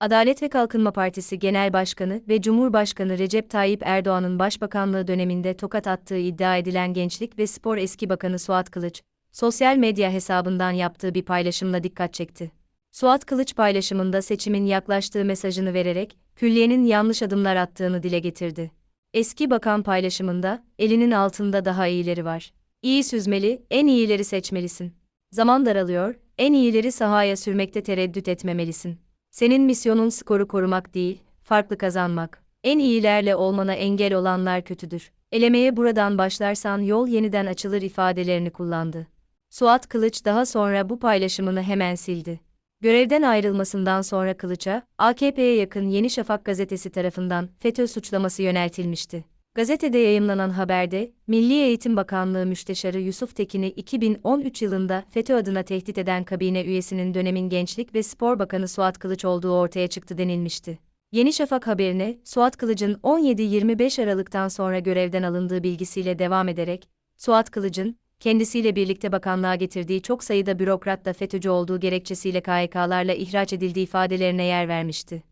Adalet ve Kalkınma Partisi Genel Başkanı ve Cumhurbaşkanı Recep Tayyip Erdoğan'ın başbakanlığı döneminde tokat attığı iddia edilen Gençlik ve Spor eski bakanı Suat Kılıç, sosyal medya hesabından yaptığı bir paylaşımla dikkat çekti. Suat Kılıç paylaşımında seçimin yaklaştığı mesajını vererek, külliyenin yanlış adımlar attığını dile getirdi. Eski bakan paylaşımında, elinin altında daha iyileri var. İyi süzmeli, en iyileri seçmelisin. Zaman daralıyor, en iyileri sahaya sürmekte tereddüt etmemelisin. Senin misyonun skoru korumak değil, farklı kazanmak. En iyilerle olmana engel olanlar kötüdür. Elemeye buradan başlarsan yol yeniden açılır ifadelerini kullandı. Suat Kılıç daha sonra bu paylaşımını hemen sildi. Görevden ayrılmasından sonra Kılıç'a, AKP'ye yakın Yeni Şafak gazetesi tarafından FETÖ suçlaması yöneltilmişti. Gazetede yayımlanan haberde, Milli Eğitim Bakanlığı Müsteşarı Yusuf Tekin'i 2013 yılında FETÖ adına tehdit eden kabine üyesinin dönemin Gençlik ve Spor Bakanı Suat Kılıç olduğu ortaya çıktı denilmişti. Yeni Şafak haberine, Suat Kılıç'ın 17-25 Aralık'tan sonra görevden alındığı bilgisiyle devam ederek, Suat Kılıç'ın, kendisiyle birlikte bakanlığa getirdiği çok sayıda bürokrat da FETÖ'cü olduğu gerekçesiyle KHK'larla ihraç edildiği ifadelerine yer vermişti.